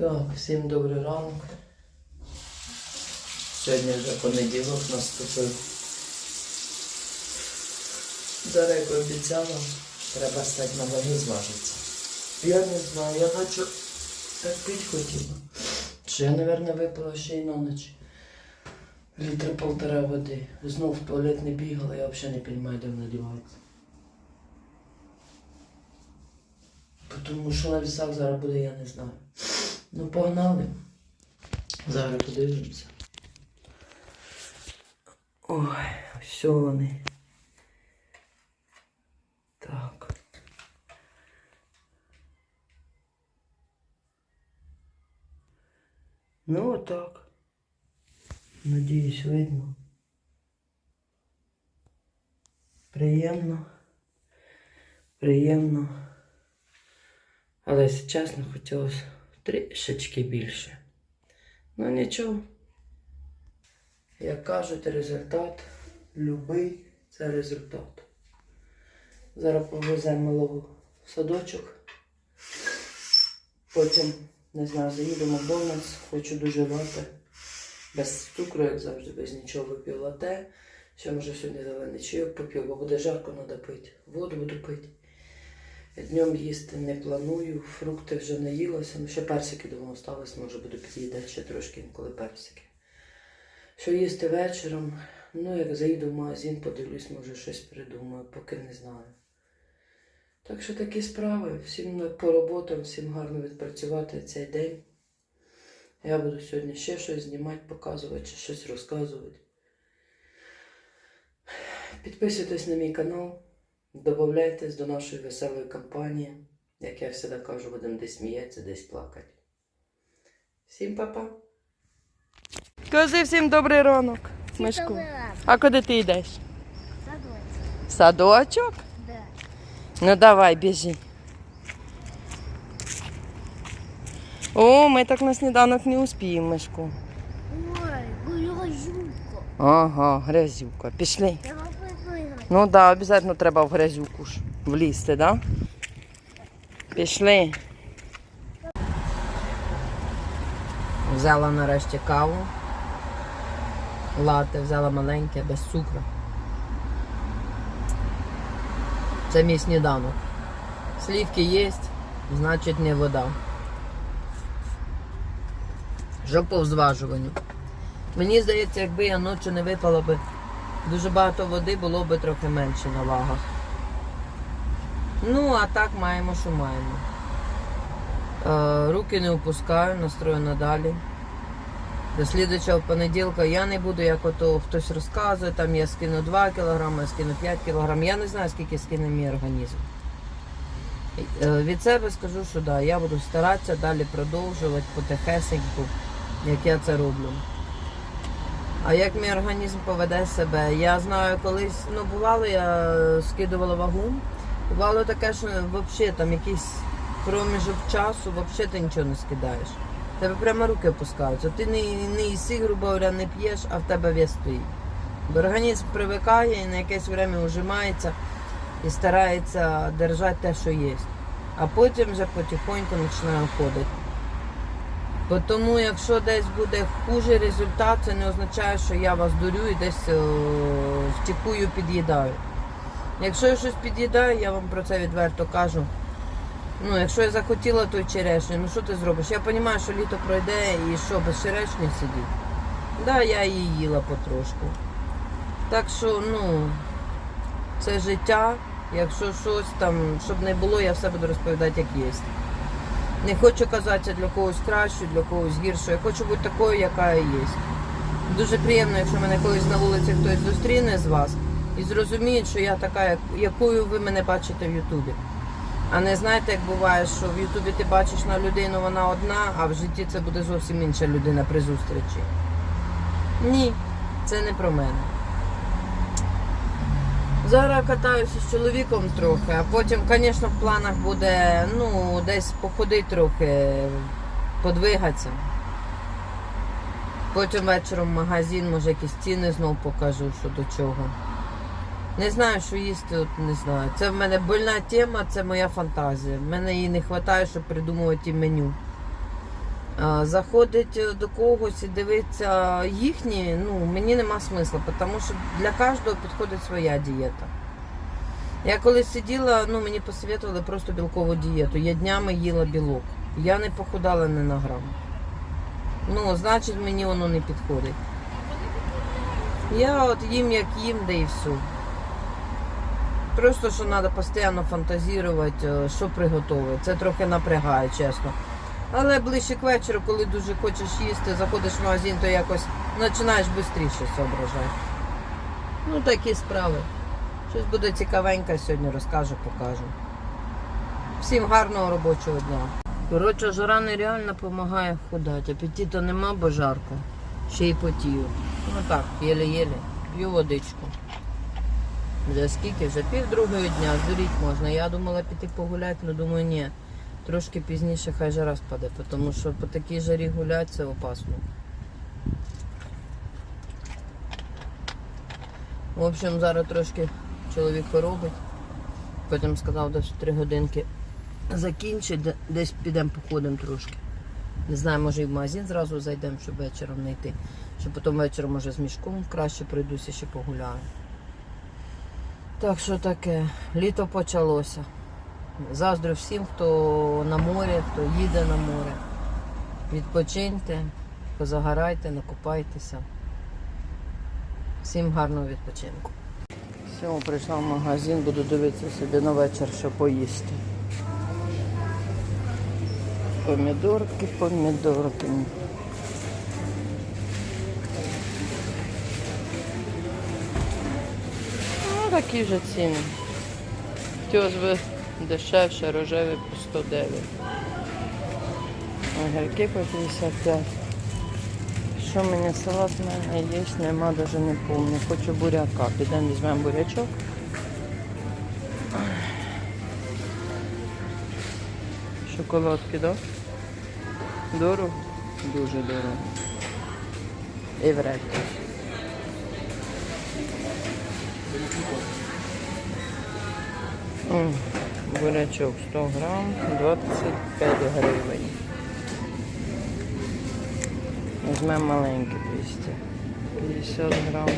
Так, всім добрий ранок. Сьогодні вже понеділок наступив. Зараз, як обіцяла, треба стати на ваги зважитися. Я не знаю, я наче так пить хотіла. Що я, мабуть, випила ще й на ніч. Літра полтора води. Знов в туалет не бігала, я взагалі не розумію, де вона дівається. Тому що на вісах зараз буде, я не знаю. Ну, погнали. Зараз подивимося. Ой, все вони. Так. Ну, отак. Надіюсь, видно. Приємно. Приємно. Але, якщо чесно, хотілося трішечки більше. Ну нічого. Як кажуть, результат любий це результат. Зараз повеземо малого в садочок. Потім, не знаю, заїду в Макдональдс, хочу дуже лате. Без цукру, як завжди, без нічого вип'ю лате. Ще може сьогодні зелений чайок поп'ю, бо буде жарко, треба пити. Воду буду пити. Днем їсти не планую, фрукти вже наїлася. Ну, ще персики дома осталось, може буду під'їдати ще трошки інколи персики. Що їсти вечором? Ну, як заїду в магазин, подивлюсь, може щось придумаю, поки не знаю. Так що такі справи. Всім по роботам, всім гарно відпрацювати цей день. Я буду сьогодні ще щось знімати, показувати чи щось розказувати. Підписуйтесь на мій канал. Добавляйтесь до нашої веселої компанії. Як я завжди кажу, будемо десь сміятися, десь плакати. Всім па-па! Кажи всім добрий ранок, Мишку. А куди ти йдеш? В садочок? Да. Ну давай, біжи. О, ми так на сніданок не успіємо, Мишку. Ой, грязюка. Ага, грязюка. Пішли. Выиграть. Ну так, да, обов'язково треба в грязюку ж влізти, да? Пішли. Взяла нарешті каву. Лате взяла маленьке, без цукру. Це мій сніданок. Слівки є, значить не вода. Що по взважуванню. Мені здається, якби я ночі не випала би Дуже багато води було би трохи менше на вагах. Ну, а так маємо, що маємо. Е, руки не опускаю, настрою надалі. До слідчого понеділка я не буду, як ото хтось розказує, там я скину 2 кг, я скину 5 кг. Я не знаю, скільки скине мій організм. Е, від себе скажу, що да, я буду старатися далі продовжувати потихесеньку, як я це роблю. А як мій організм поведе себе? Я знаю, колись ну бувало, я скидувала вагу. Бувало таке, що взагалі там якийсь проміжок часу, взагалі ти нічого не скидаєш. Тебе прямо руки опускаються. Ти не, не їси, грубо говоря, не п'єш, а в тебе вес стоїть. Бо організм привикає і на якесь время ужимається і старається держати те, що є. А потім вже потихоньку починає ходити. Бо Тому, якщо десь буде хужий результат, це не означає, що я вас дурю і десь о, втікую, під'їдаю. Якщо я щось під'їдаю, я вам про це відверто кажу. Ну, якщо я захотіла той черешню, ну що ти зробиш? Я розумію, що літо пройде і що, без черешні сидіть. Так, да, я її їла потрошку. Так що, ну, це життя. Якщо щось там, щоб не було, я все буду розповідати, як є. Не хочу казати для когось кращою, для когось гіршою. Я хочу бути такою, яка я є. Дуже приємно, якщо мене колись на вулиці хтось зустріне з вас і зрозуміє, що я така, якою ви мене бачите в Ютубі. А не знаєте, як буває, що в Ютубі ти бачиш на людину, вона одна, а в житті це буде зовсім інша людина при зустрічі. Ні, це не про мене. Зараз катаюся з чоловіком трохи, а потім, звісно, в планах буде ну, десь походити трохи, подвигатися. Потім вечором в магазин, може якісь ціни знов покажу, що до чого. Не знаю, що їсти, от не знаю. Це в мене больна тема, це моя фантазія. В мене її не вистачає, щоб придумувати меню. Заходить е, до когось і дивитися їхні, ну мені нема смисла, тому що для кожного підходить своя дієта. Я колись сиділа, ну мені посоветували просто білкову дієту. Я днями їла білок. Я не похудала ні на грам. Ну, значить, мені воно не підходить. Я от їм як їм, да і все. Просто що треба постійно фантазувати, е, що приготувати. Це трохи напрягає, чесно. Але ближче к вечору, коли дуже хочеш їсти, заходиш в магазин, то якось починаєш швидше соображати. Ну, такі справи. Щось буде цікавеньке сьогодні, розкажу, покажу. Всім гарного робочого дня. Коротше, жара нереально допомагає худати. Апетиту нема, бо жарко. Ще й потію. Ну так, єле-єле. П'ю водичку. Вже скільки? Вже пів другого дня, здуріть можна. Я думала піти погуляти, але думаю, ні. Трошки пізніше хай жара спаде, тому що по такій жарі гуляти це опасно. В общем, зараз трошки чоловік поробить. Потім сказав, десь 3 годинки закінчить, десь підемо походимо трошки. Не знаю, може і в магазин зразу зайдемо, щоб вечором не йти. Щоб потім вечором, може, з мішком краще прийдуся, ще погуляю. Так що таке, літо почалося. Заздрю всім, хто на морі, хто їде на море. Відпочиньте, позагорайте, накупайтеся. Всім гарного відпочинку. Все, прийшла в магазин, буду дивитися собі на вечір, що поїсти. Помідорки, помідорки. Ну, такі вже ціни. Тьозви дешевше, рожеві по 109. Огірки по 55. Що в мене салат в мене є, нема, навіть не пам'ятаю. Хочу буряка. Підемо візьмемо бурячок. Шоколадки, так? Да? Дорого? Дуже дорого. І вредно. М, Бурячок 100 грам, 25 гривень. Візьмемо маленький 200. 50 грам.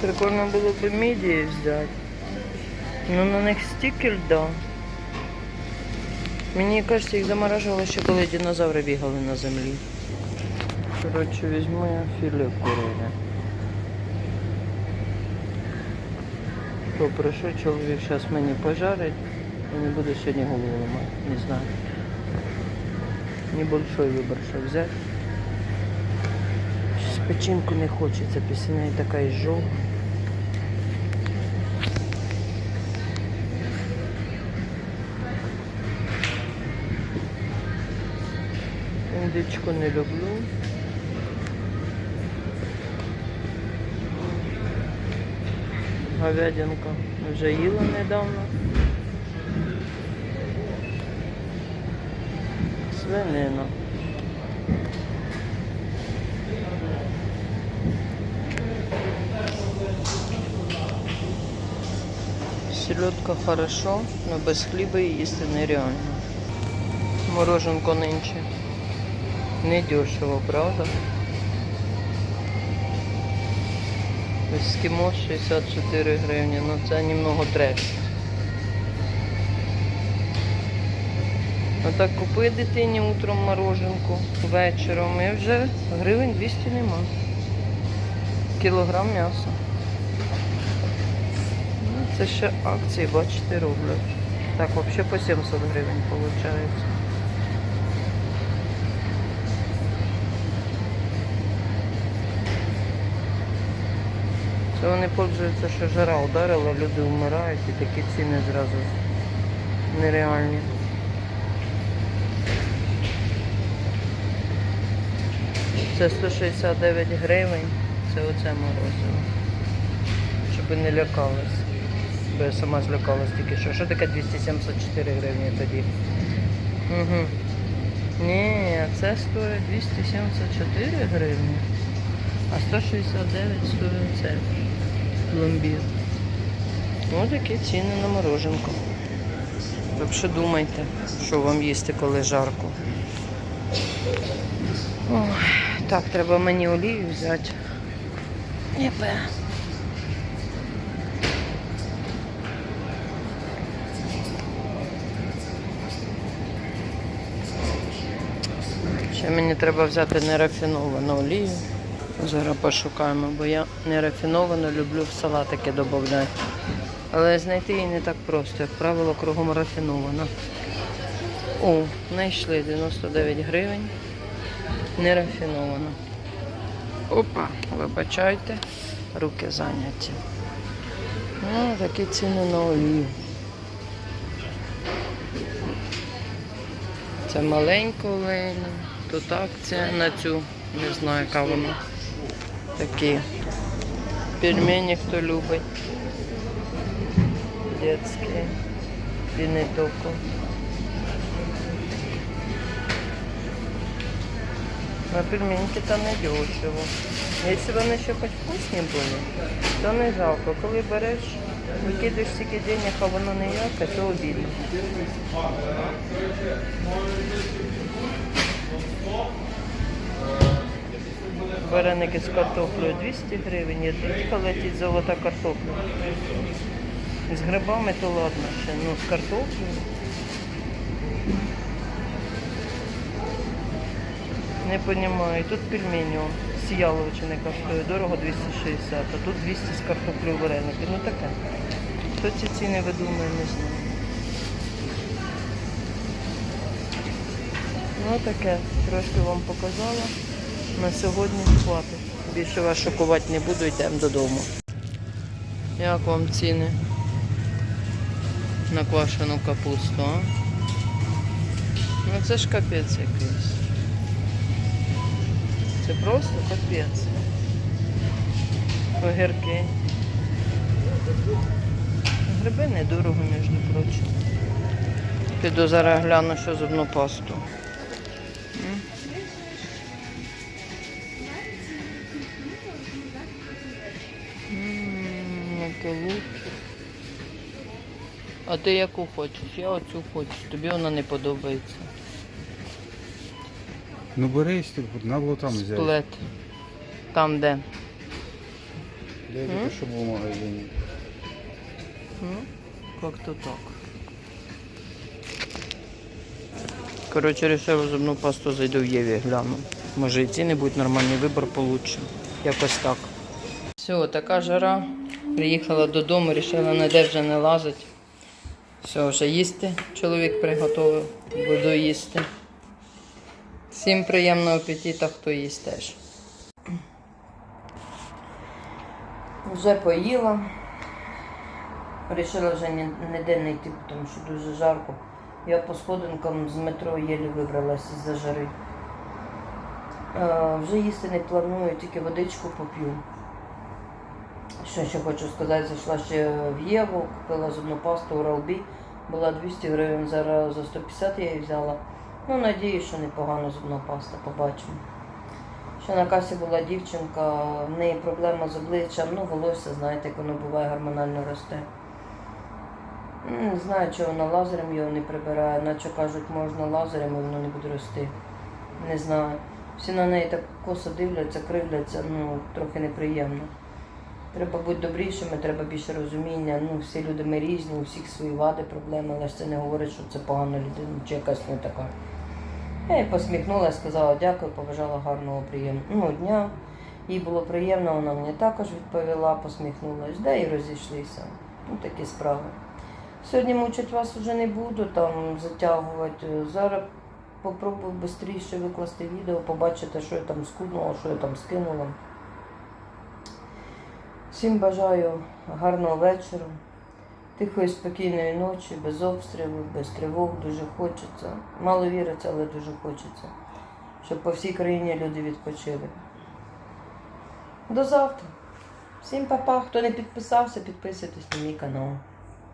Прикольно було б мідії взяти. Ну на них стільки льда. Мені кажеться, їх заморажували ще коли динозаври бігали на землі. Коротше, візьму я філе курине. Попрошу чоловік зараз мені пожарить і не буду сьогодні голову ламати. Не знаю. Небольшой вибор, що взяти. Щось печінку не хочеться, після неї така ізжога. Індичку не люблю. Говядинка вже їла недавно. Свинина. Селедка хорошо, но без хліба її їсти нереально. Мороженко нинче. Не дешево, правда? Ескімо 64 гривні, ну це немного треш. А так купи дитині утром мороженку, вечором і вже гривень 200 нема. Кілограм м'яса. Ну, це ще акції, бачите, роблять. Так, взагалі по 70 гривень виходить. Це вони пользуються, що жара ударила, люди вмирають і такі ціни зразу нереальні. Це 169 гривень, це оце морозиво. Щоб не лякались. Бо я сама злякалась тільки що. Що таке 274 гривні тоді? Угу. Ні, це стоїть 274 гривні. А 169 стоїть це пломбір. Ось такі ціни на мороженку. Так що думайте, що вам їсти, коли жарко. Ой, так, треба мені олію взяти. Єпе. Ще мені треба взяти нерафіновану олію. Зараз пошукаємо, бо я нерафіновану люблю в салатики додати. Але знайти її не так просто, як правило, кругом рафінована. О, знайшли 99 гривень. Нерафінована. Опа, вибачайте, руки зайняті. Ну, такі ціни на олію. Це маленька олейна, тут акція на цю, не знаю, яка вона. Такі пельмені, хто любить. Детські. І не тільки. А пельменьки там не дешево. Якщо вони ще хоч вкусні були, то не жалко. Коли береш, викидаєш стільки денег, а воно не яке, то обідно. Вареники з картоплею 200 гривень, є дитька летить золота картопля. З грибами то ладно ще, ну з картоплею. Не розумію. Тут пельмені з яловичини коштує дорого 260, а тут 200 з картоплею вареники. Ну таке. Хто ці ціни видумує, не знаю. Ну таке, трошки вам показала. На сьогодні хватить. Більше вас шокувати не буду, йдемо додому. Як вам ціни на квашену капусту, а? Ну це ж капець якийсь. Це просто капець. Огірки. Гриби недорого, між прочим. Піду зараз гляну, що зубну пасту. М, А ти яку хочеш? Я оцю хочу. Тобі вона не подобається. Ну бери, щоб було там взяти. Сплет. Там де? Я тільки що був в магазині. Ну, как-то так. Коротше, решив зубну пасту зайду в Єві, гляну. Може і ціни будуть нормальний вибор получше. Якось так. Все, така жара. Приїхала додому, вирішила ніде вже не лазить. Все, вже їсти. Чоловік приготував. Буду їсти. Всім приємного апетита, хто їсть теж. Вже поїла. Рішила вже ніде не йти, тому що дуже жарко. Я по сходинкам з метро єлі вибралася з-за жари. Е, вже їсти не планую, тільки водичку поп'ю. Що ще хочу сказати, зайшла ще в Єву, купила зубну пасту Oral-B. Була 200 гривень, зараз за 150 я її взяла. Ну, надіюсь, що непогана зубна паста, побачимо. Ще на касі була дівчинка, в неї проблема з обличчям, ну волосся, знаєте, як воно буває, гормонально росте. Не знаю, чого вона лазером його не прибирає, наче кажуть, можна лазером, і воно не буде рости. Не знаю. Всі на неї так косо дивляться, кривляться, ну, трохи неприємно. Треба бути добрішими, треба більше розуміння. Ну, всі люди ми різні, у всіх свої вади, проблеми, але ж це не говорить, що це погана людина чи якась не така. Я їй посміхнулася, сказала дякую, побажала гарного приємного дня. Їй було приємно, вона мені також відповіла, посміхнулася, де і розійшлися. Ну, такі справи. Сьогодні мучить вас вже не буду там затягувати. Зараз попробую швидше викласти відео, побачите, що я там скунула, що я там скинула. Всім бажаю гарного вечора, тихої, спокійної ночі, без обстрілів, без тривог. Дуже хочеться. Мало віриться, але дуже хочеться, щоб по всій країні люди відпочили. До завтра. Всім па-па. Хто не підписався, підписуйтесь на мій канал.